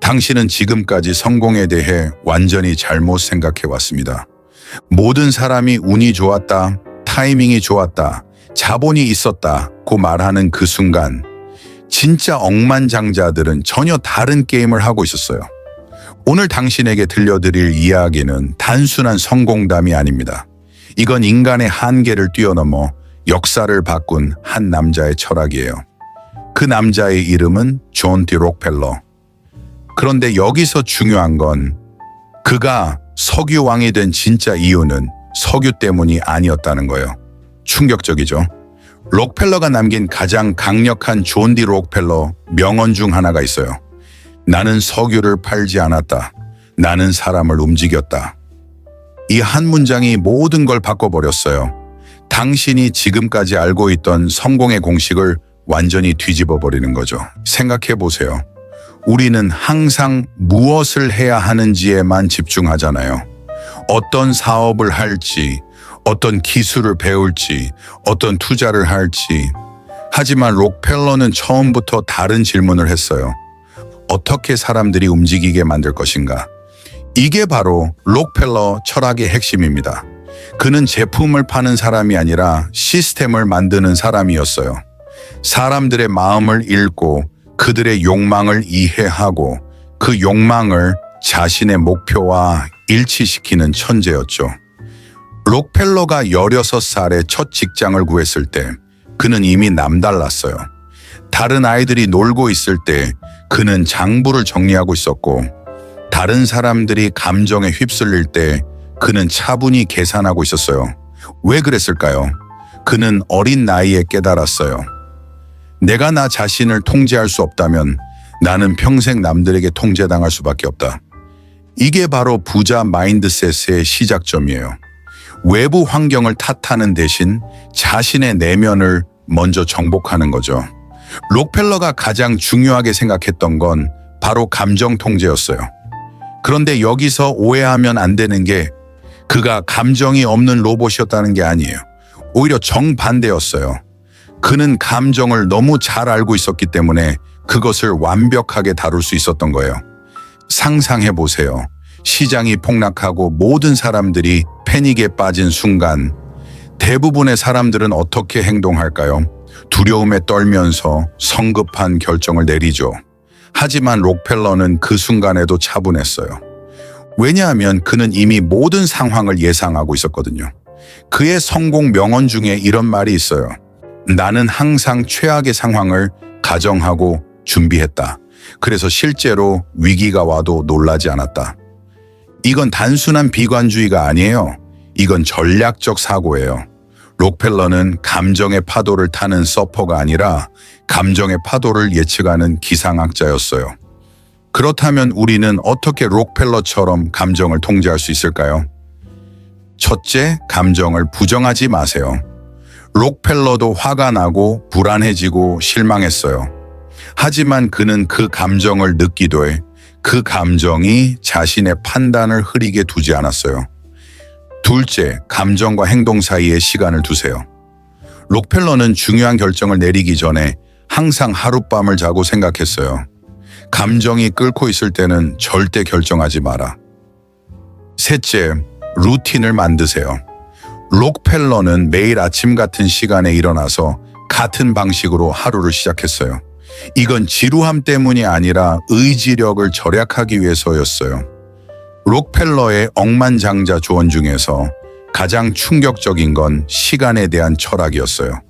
당신은 지금까지 성공에 대해 완전히 잘못 생각해 왔습니다. 모든 사람이 운이 좋았다, 타이밍이 좋았다, 자본이 있었다고 말하는 그 순간 진짜 억만장자들은 전혀 다른 게임을 하고 있었어요. 오늘 당신에게 들려드릴 이야기는 단순한 성공담이 아닙니다. 이건 인간의 한계를 뛰어넘어 역사를 바꾼 한 남자의 철학이에요. 그 남자의 이름은 존 디 록펠러. 그런데 여기서 중요한 건 그가 석유 왕이 된 진짜 이유는 석유 때문이 아니었다는 거예요. 충격적이죠. 록펠러가 남긴 가장 강력한 존 디 록펠러 명언 중 하나가 있어요. 나는 석유를 팔지 않았다. 나는 사람을 움직였다. 이 한 문장이 모든 걸 바꿔버렸어요. 당신이 지금까지 알고 있던 성공의 공식을 완전히 뒤집어 버리는 거죠. 생각해 보세요. 우리는 항상 무엇을 해야 하는지에만 집중하잖아요. 어떤 사업을 할지, 어떤 기술을 배울지, 어떤 투자를 할지. 하지만 록펠러는 처음부터 다른 질문을 했어요. 어떻게 사람들이 움직이게 만들 것인가? 이게 바로 록펠러 철학의 핵심입니다. 그는 제품을 파는 사람이 아니라 시스템을 만드는 사람이었어요. 사람들의 마음을 읽고 그들의 욕망을 이해하고 그 욕망을 자신의 목표와 일치시키는 천재였죠. 록펠러가 16살에 첫 직장을 구했을 때 그는 이미 남달랐어요. 다른 아이들이 놀고 있을 때 그는 장부를 정리하고 있었고 다른 사람들이 감정에 휩쓸릴 때 그는 차분히 계산하고 있었어요. 왜 그랬을까요? 그는 어린 나이에 깨달았어요. 내가 나 자신을 통제할 수 없다면 나는 평생 남들에게 통제당할 수밖에 없다. 이게 바로 부자 마인드셋의 시작점이에요. 외부 환경을 탓하는 대신 자신의 내면을 먼저 정복하는 거죠. 록펠러가 가장 중요하게 생각했던 건 바로 감정 통제였어요. 그런데 여기서 오해하면 안 되는 게 그가 감정이 없는 로봇이었다는 게 아니에요. 오히려 정반대였어요. 그는 감정을 너무 잘 알고 있었기 때문에 그것을 완벽하게 다룰 수 있었던 거예요. 상상해 보세요. 시장이 폭락하고 모든 사람들이 패닉에 빠진 순간 대부분의 사람들은 어떻게 행동할까요? 두려움에 떨면서 성급한 결정을 내리죠. 하지만 록펠러는 그 순간에도 차분했어요. 왜냐하면 그는 이미 모든 상황을 예상하고 있었거든요. 그의 성공 명언 중에 이런 말이 있어요. 나는 항상 최악의 상황을 가정하고 준비했다. 그래서 실제로 위기가 와도 놀라지 않았다. 이건 단순한 비관주의가 아니에요. 이건 전략적 사고예요. 록펠러는 감정의 파도를 타는 서퍼가 아니라 감정의 파도를 예측하는 기상학자였어요. 그렇다면 우리는 어떻게 록펠러처럼 감정을 통제할 수 있을까요? 첫째, 감정을 부정하지 마세요. 록펠러도 화가 나고 불안해지고 실망했어요. 하지만 그는 그 감정을 느끼되 그 감정이 자신의 판단을 흐리게 두지 않았어요. 둘째, 감정과 행동 사이에 시간을 두세요. 록펠러는 중요한 결정을 내리기 전에 항상 하룻밤을 자고 생각했어요. 감정이 끓고 있을 때는 절대 결정하지 마라. 셋째, 루틴을 만드세요. 록펠러는 매일 아침 같은 시간에 일어나서 같은 방식으로 하루를 시작했어요. 이건 지루함 때문이 아니라 의지력을 절약하기 위해서였어요. 록펠러의 억만장자 조언 중에서 가장 충격적인 건 시간에 대한 철학이었어요.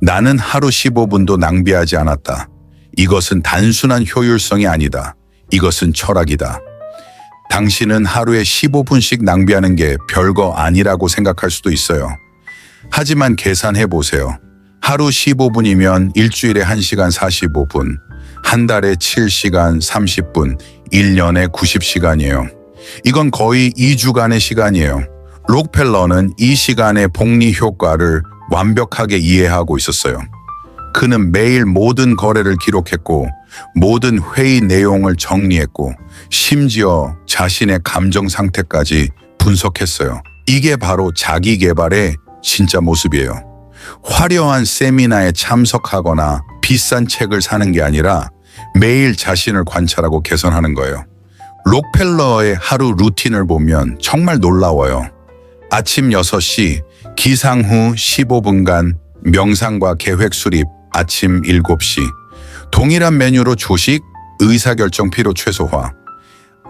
나는 하루 15분도 낭비하지 않았다. 이것은 단순한 효율성이 아니다. 이것은 철학이다. 당신은 하루에 15분씩 낭비하는 게 별거 아니라고 생각할 수도 있어요. 하지만 계산해 보세요. 하루 15분이면 일주일에 1시간 45분, 한 달에 7시간 30분, 1년에 90시간이에요. 이건 거의 2주간의 시간이에요. 록펠러는 이 시간의 복리 효과를 완벽하게 이해하고 있었어요. 그는 매일 모든 거래를 기록했고 모든 회의 내용을 정리했고 심지어 자신의 감정 상태까지 분석했어요. 이게 바로 자기 개발의 진짜 모습이에요. 화려한 세미나에 참석하거나 비싼 책을 사는 게 아니라 매일 자신을 관찰하고 개선하는 거예요. 록펠러의 하루 루틴을 보면 정말 놀라워요. 아침 6시, 기상 후 15분간 명상과 계획 수립, 아침 7시. 동일한 메뉴로 조식, 의사결정 필요 최소화.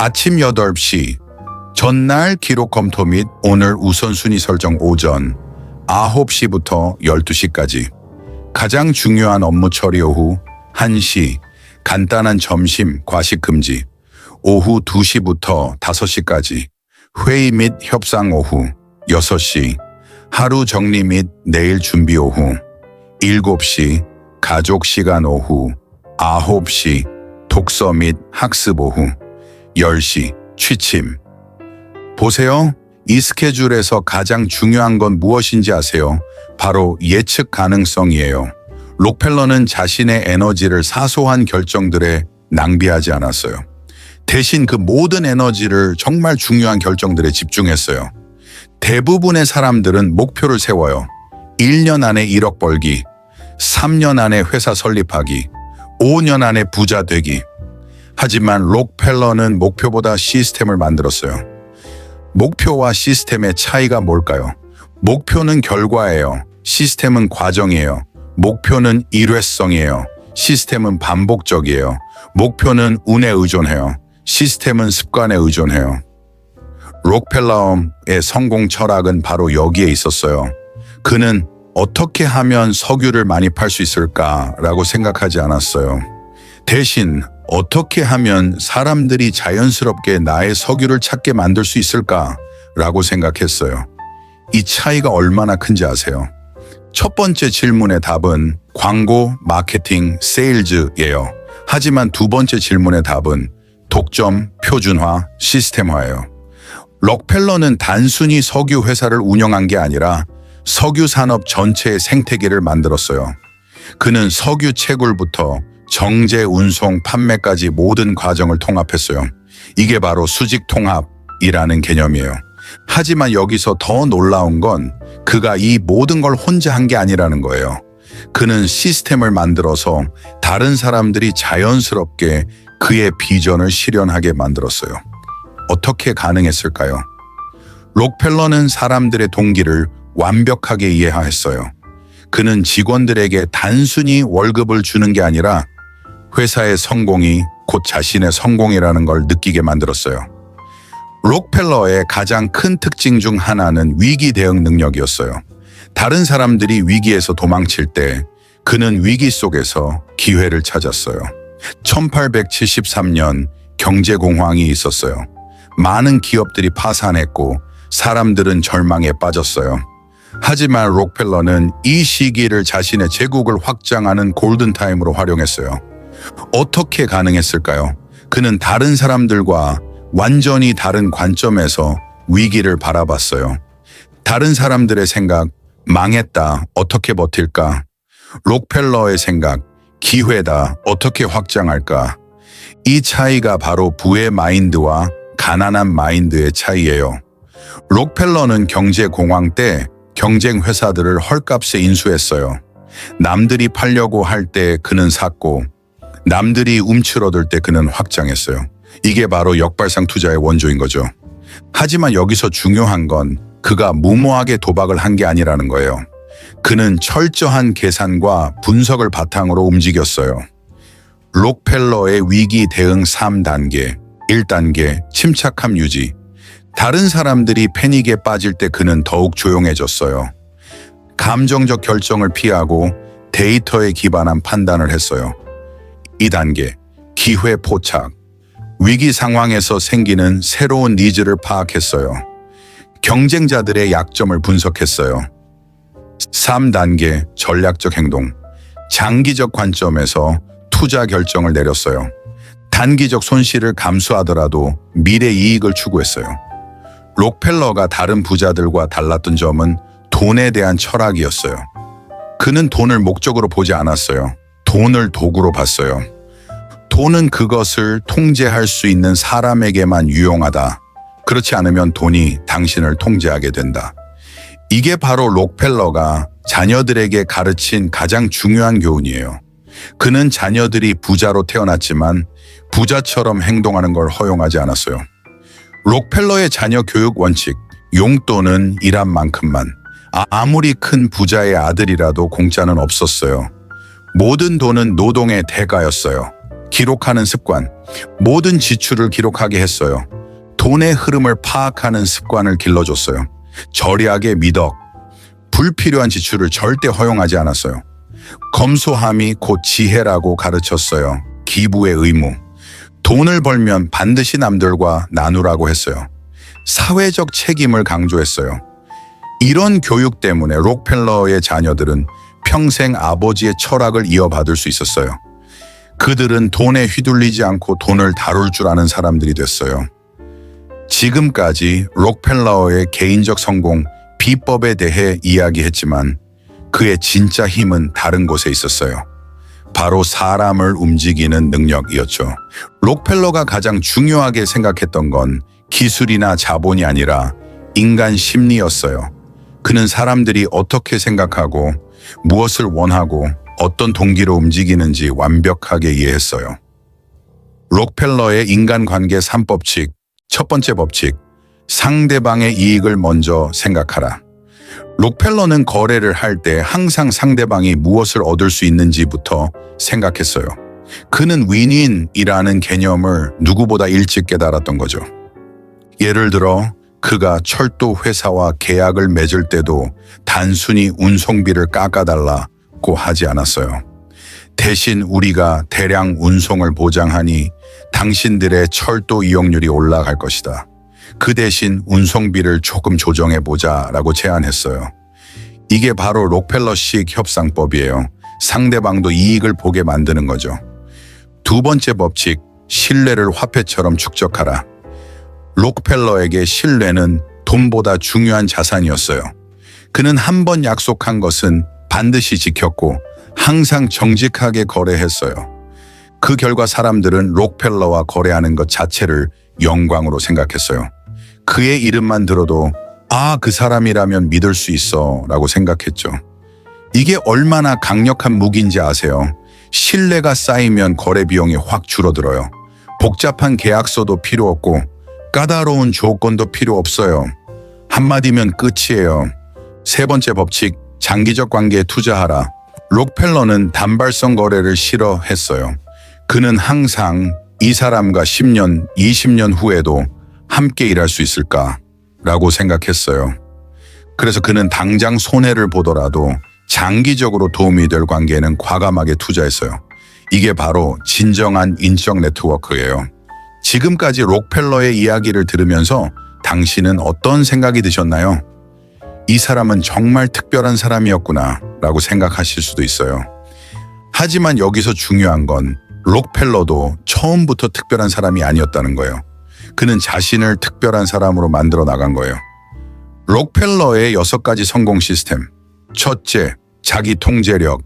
아침 8시, 전날 기록 검토 및 오늘 우선순위 설정 오전 9시부터 12시까지. 가장 중요한 업무 처리 오후 1시, 간단한 점심, 과식 금지. 오후 2시부터 5시까지. 회의 및 협상 오후 6시. 하루 정리 및 내일 준비 오후 7시. 가족 시간 오후 9시. 독서 및 학습 오후 10시. 취침. 보세요. 이 스케줄에서 가장 중요한 건 무엇인지 아세요? 바로 예측 가능성이에요. 록펠러는 자신의 에너지를 사소한 결정들에 낭비하지 않았어요. 대신 그 모든 에너지를 정말 중요한 결정들에 집중했어요. 대부분의 사람들은 목표를 세워요. 1년 안에 1억 벌기, 3년 안에 회사 설립하기, 5년 안에 부자 되기. 하지만 록펠러는 목표보다 시스템을 만들었어요. 목표와 시스템의 차이가 뭘까요? 목표는 결과예요. 시스템은 과정이에요. 목표는 일회성이에요. 시스템은 반복적이에요. 목표는 운에 의존해요. 시스템은 습관에 의존해요. 록펠러의 성공 철학은 바로 여기에 있었어요. 그는 어떻게 하면 석유를 많이 팔 수 있을까라고 생각하지 않았어요. 대신 어떻게 하면 사람들이 자연스럽게 나의 석유를 찾게 만들 수 있을까라고 생각했어요. 이 차이가 얼마나 큰지 아세요? 첫 번째 질문의 답은 광고, 마케팅, 세일즈예요. 하지만 두 번째 질문의 답은 독점, 표준화, 시스템화예요. 록펠러는 단순히 석유 회사를 운영한 게 아니라 석유 산업 전체의 생태계를 만들었어요. 그는 석유 채굴부터 정제, 운송, 판매까지 모든 과정을 통합했어요. 이게 바로 수직 통합이라는 개념이에요. 하지만 여기서 더 놀라운 건 그가 이 모든 걸 혼자 한 게 아니라는 거예요. 그는 시스템을 만들어서 다른 사람들이 자연스럽게 그의 비전을 실현하게 만들었어요. 어떻게 가능했을까요? 록펠러는 사람들의 동기를 완벽하게 이해했어요. 그는 직원들에게 단순히 월급을 주는 게 아니라 회사의 성공이 곧 자신의 성공이라는 걸 느끼게 만들었어요. 록펠러의 가장 큰 특징 중 하나는 위기 대응 능력이었어요. 다른 사람들이 위기에서 도망칠 때 그는 위기 속에서 기회를 찾았어요. 1873년 경제공황이 있었어요. 많은 기업들이 파산했고 사람들은 절망에 빠졌어요. 하지만 록펠러는 이 시기를 자신의 제국을 확장하는 골든타임으로 활용했어요. 어떻게 가능했을까요? 그는 다른 사람들과 완전히 다른 관점에서 위기를 바라봤어요. 다른 사람들의 생각, 망했다, 어떻게 버틸까? 록펠러의 생각, 기회다, 어떻게 확장할까? 이 차이가 바로 부의 마인드와 가난한 마인드의 차이예요. 록펠러는 경제 공황 때 경쟁 회사들을 헐값에 인수했어요. 남들이 팔려고 할 때 그는 샀고 남들이 움츠러들 때 그는 확장했어요. 이게 바로 역발상 투자의 원조인 거죠. 하지만 여기서 중요한 건 그가 무모하게 도박을 한 게 아니라는 거예요. 그는 철저한 계산과 분석을 바탕으로 움직였어요. 록펠러의 위기 대응 3단계, 1단계 침착함 유지. 다른 사람들이 패닉에 빠질 때 그는 더욱 조용해졌어요. 감정적 결정을 피하고 데이터에 기반한 판단을 했어요. 2단계 기회 포착. 위기 상황에서 생기는 새로운 니즈를 파악했어요. 경쟁자들의 약점을 분석했어요. 3단계 전략적 행동. 장기적 관점에서 투자 결정을 내렸어요. 단기적 손실을 감수하더라도 미래 이익을 추구했어요. 록펠러가 다른 부자들과 달랐던 점은 돈에 대한 철학이었어요. 그는 돈을 목적으로 보지 않았어요. 돈을 도구로 봤어요. 돈은 그것을 통제할 수 있는 사람에게만 유용하다. 그렇지 않으면 돈이 당신을 통제하게 된다. 이게 바로 록펠러가 자녀들에게 가르친 가장 중요한 교훈이에요. 그는 자녀들이 부자로 태어났지만 부자처럼 행동하는 걸 허용하지 않았어요. 록펠러의 자녀 교육 원칙, 용돈은 일한 만큼만. 아- 아무리 큰 부자의 아들이라도 공짜는 없었어요. 모든 돈은 노동의 대가였어요. 기록하는 습관, 모든 지출을 기록하게 했어요. 돈의 흐름을 파악하는 습관을 길러줬어요. 절약의 미덕, 불필요한 지출을 절대 허용하지 않았어요. 검소함이 곧 지혜라고 가르쳤어요. 기부의 의무. 돈을 벌면 반드시 남들과 나누라고 했어요. 사회적 책임을 강조했어요. 이런 교육 때문에 록펠러의 자녀들은 평생 아버지의 철학을 이어받을 수 있었어요. 그들은 돈에 휘둘리지 않고 돈을 다룰 줄 아는 사람들이 됐어요. 지금까지 록펠러의 개인적 성공 비법에 대해 이야기했지만 그의 진짜 힘은 다른 곳에 있었어요. 바로 사람을 움직이는 능력이었죠. 록펠러가 가장 중요하게 생각했던 건 기술이나 자본이 아니라 인간 심리였어요. 그는 사람들이 어떻게 생각하고 무엇을 원하고 어떤 동기로 움직이는지 완벽하게 이해했어요. 록펠러의 인간관계 3법칙, 첫 번째 법칙, 상대방의 이익을 먼저 생각하라. 록펠러는 거래를 할 때 항상 상대방이 무엇을 얻을 수 있는지부터 생각했어요. 그는 윈윈이라는 개념을 누구보다 일찍 깨달았던 거죠. 예를 들어 그가 철도 회사와 계약을 맺을 때도 단순히 운송비를 깎아달라고 하지 않았어요. 대신 우리가 대량 운송을 보장하니 당신들의 철도 이용률이 올라갈 것이다. 그 대신 운송비를 조금 조정해 보자 라고 제안했어요. 이게 바로 록펠러식 협상법이에요. 상대방도 이익을 보게 만드는 거죠. 두 번째 법칙, 신뢰를 화폐처럼 축적하라. 록펠러에게 신뢰는 돈보다 중요한 자산이었어요. 그는 한 번 약속한 것은 반드시 지켰고 항상 정직하게 거래했어요. 그 결과 사람들은 록펠러와 거래하는 것 자체를 영광으로 생각했어요. 그의 이름만 들어도 아, 그 사람이라면 믿을 수 있어 라고 생각했죠. 이게 얼마나 강력한 무기인지 아세요? 신뢰가 쌓이면 거래 비용이 확 줄어들어요. 복잡한 계약서도 필요 없고 까다로운 조건도 필요 없어요. 한마디면 끝이에요. 세 번째 법칙, 장기적 관계에 투자하라. 록펠러는 단발성 거래를 싫어했어요. 그는 항상 이 사람과 10년, 20년 후에도 함께 일할 수 있을까? 라고 생각했어요. 그래서 그는 당장 손해를 보더라도 장기적으로 도움이 될 관계에는 과감하게 투자했어요. 이게 바로 진정한 인적 네트워크예요. 지금까지 록펠러의 이야기를 들으면서 당신은 어떤 생각이 드셨나요? 이 사람은 정말 특별한 사람이었구나 라고 생각하실 수도 있어요. 하지만 여기서 중요한 건 록펠러도 처음부터 특별한 사람이 아니었다는 거예요. 그는 자신을 특별한 사람으로 만들어 나간 거예요. 록펠러의 여섯 가지 성공 시스템. 첫째, 자기 통제력.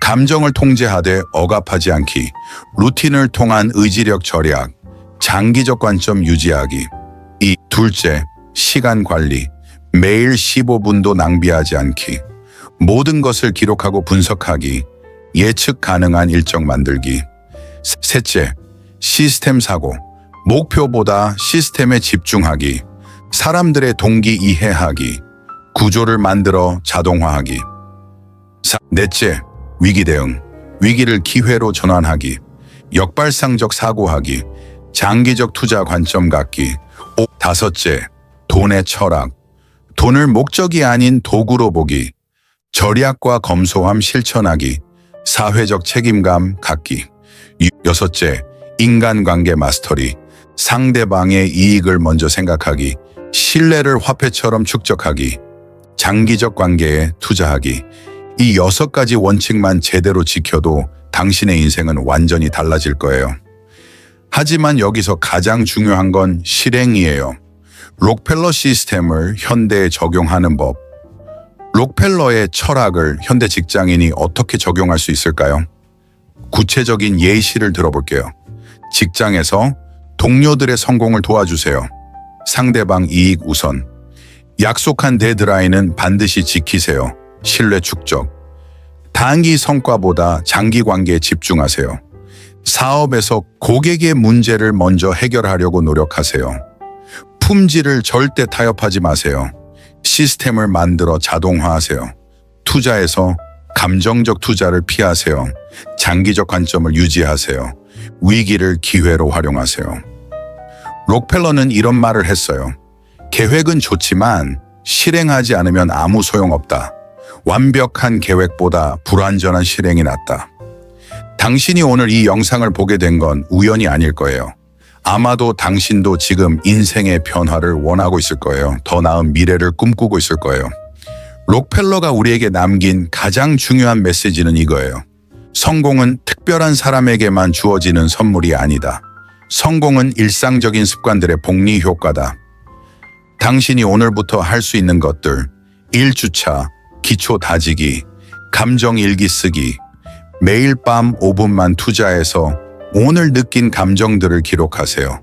감정을 통제하되 억압하지 않기. 루틴을 통한 의지력 절약. 장기적 관점 유지하기. 이 둘째, 시간 관리. 매일 15분도 낭비하지 않기. 모든 것을 기록하고 분석하기. 예측 가능한 일정 만들기. 세- 셋째, 시스템 사고. 목표보다 시스템에 집중하기. 사람들의 동기 이해하기. 구조를 만들어 자동화하기. 사- 넷째, 위기 대응. 위기를 기회로 전환하기. 역발상적 사고하기. 장기적 투자 관점 갖기. 오, 다섯째, 돈의 철학. 돈을 목적이 아닌 도구로 보기. 절약과 검소함 실천하기. 사회적 책임감 갖기. 유- 여섯째, 인간관계 마스터리. 상대방의 이익을 먼저 생각하기. 신뢰를 화폐처럼 축적하기. 장기적 관계에 투자하기. 이 여섯 가지 원칙만 제대로 지켜도 당신의 인생은 완전히 달라질 거예요. 하지만 여기서 가장 중요한 건 실행이에요. 록펠러 시스템을 현대에 적용하는 법. 록펠러의 철학을 현대 직장인이 어떻게 적용할 수 있을까요? 구체적인 예시를 들어볼게요. 직장에서 동료들의 성공을 도와주세요. 상대방 이익 우선. 약속한 데드라인은 반드시 지키세요. 신뢰 축적. 단기 성과보다 장기 관계에 집중하세요. 사업에서 고객의 문제를 먼저 해결하려고 노력하세요. 품질을 절대 타협하지 마세요. 시스템을 만들어 자동화하세요. 투자에서 감정적 투자를 피하세요. 장기적 관점을 유지하세요. 위기를 기회로 활용하세요. 록펠러는 이런 말을 했어요. 계획은 좋지만 실행하지 않으면 아무 소용없다. 완벽한 계획보다 불완전한 실행이 낫다. 당신이 오늘 이 영상을 보게 된 건 우연이 아닐 거예요. 아마도 당신도 지금 인생의 변화를 원하고 있을 거예요. 더 나은 미래를 꿈꾸고 있을 거예요. 록펠러가 우리에게 남긴 가장 중요한 메시지는 이거예요. 성공은 특별한 사람에게만 주어지는 선물이 아니다. 성공은 일상적인 습관들의 복리 효과다. 당신이 오늘부터 할 수 있는 것들, 1주차, 기초 다지기, 감정 일기 쓰기, 매일 밤 5분만 투자해서 오늘 느낀 감정들을 기록하세요.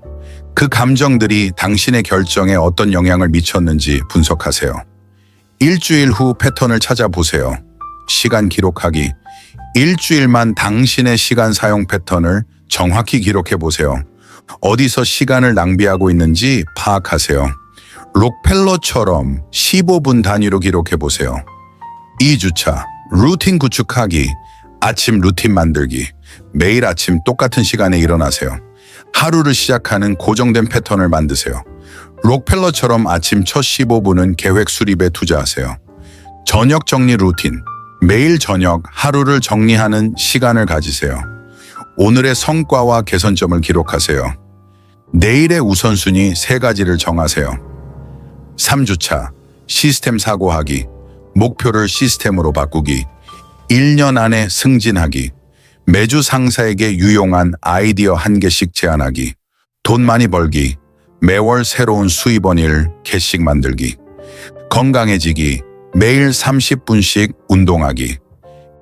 그 감정들이 당신의 결정에 어떤 영향을 미쳤는지 분석하세요. 일주일 후 패턴을 찾아보세요. 시간 기록하기. 일주일만 당신의 시간 사용 패턴을 정확히 기록해 보세요. 어디서 시간을 낭비하고 있는지 파악하세요. 록펠러처럼 15분 단위로 기록해 보세요. 2주차, 루틴 구축하기, 아침 루틴 만들기, 매일 아침 똑같은 시간에 일어나세요. 하루를 시작하는 고정된 패턴을 만드세요. 록펠러처럼 아침 첫 15분은 계획 수립에 투자하세요. 저녁 정리 루틴, 매일 저녁 하루를 정리하는 시간을 가지세요. 오늘의 성과와 개선점을 기록하세요. 내일의 우선순위 세 가지를 정하세요. 3주차, 시스템 사고하기, 목표를 시스템으로 바꾸기, 1년 안에 승진하기, 매주 상사에게 유용한 아이디어 한 개씩 제안하기, 돈 많이 벌기, 매월 새로운 수입원 일 개씩 만들기, 건강해지기, 매일 30분씩 운동하기,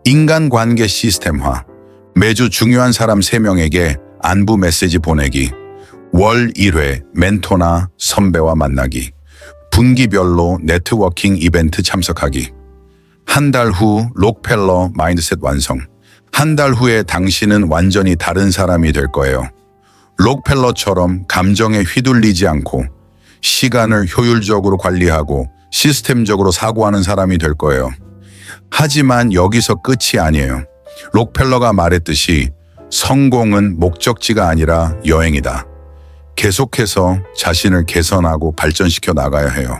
인간관계 시스템화, 매주 중요한 사람 3명에게 안부 메시지 보내기, 월 1회 멘토나 선배와 만나기, 분기별로 네트워킹 이벤트 참석하기, 한 달 후 록펠러 마인드셋 완성. 한 달 후에 당신은 완전히 다른 사람이 될 거예요. 록펠러처럼 감정에 휘둘리지 않고 시간을 효율적으로 관리하고 시스템적으로 사고하는 사람이 될 거예요. 하지만 여기서 끝이 아니에요. 록펠러가 말했듯이 성공은 목적지가 아니라 여행이다. 계속해서 자신을 개선하고 발전시켜 나가야 해요.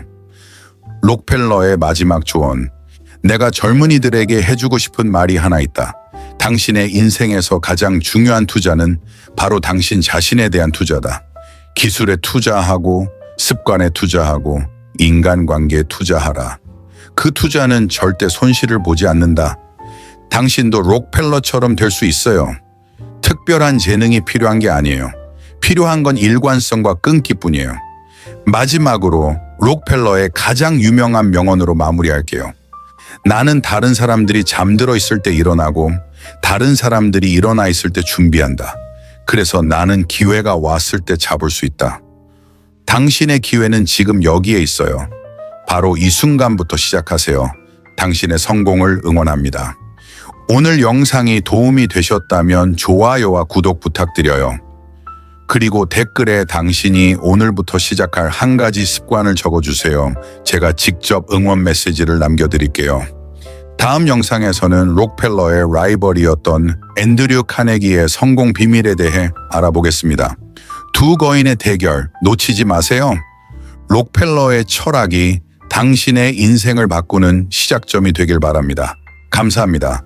록펠러의 마지막 조언. 내가 젊은이들에게 해주고 싶은 말이 하나 있다. 당신의 인생에서 가장 중요한 투자는 바로 당신 자신에 대한 투자다. 기술에 투자하고 습관에 투자하고 인간관계에 투자하라. 그 투자는 절대 손실을 보지 않는다. 당신도 록펠러처럼 될 수 있어요. 특별한 재능이 필요한 게 아니에요. 필요한 건 일관성과 끈기뿐이에요. 마지막으로 록펠러의 가장 유명한 명언으로 마무리할게요. 나는 다른 사람들이 잠들어 있을 때 일어나고 다른 사람들이 일어나 있을 때 준비한다. 그래서 나는 기회가 왔을 때 잡을 수 있다. 당신의 기회는 지금 여기에 있어요. 바로 이 순간부터 시작하세요. 당신의 성공을 응원합니다. 오늘 영상이 도움이 되셨다면 좋아요와 구독 부탁드려요. 그리고 댓글에 당신이 오늘부터 시작할 한 가지 습관을 적어주세요. 제가 직접 응원 메시지를 남겨드릴게요. 다음 영상에서는 록펠러의 라이벌이었던 앤드류 카네기의 성공 비밀에 대해 알아보겠습니다. 두 거인의 대결 놓치지 마세요. 록펠러의 철학이 당신의 인생을 바꾸는 시작점이 되길 바랍니다. 감사합니다.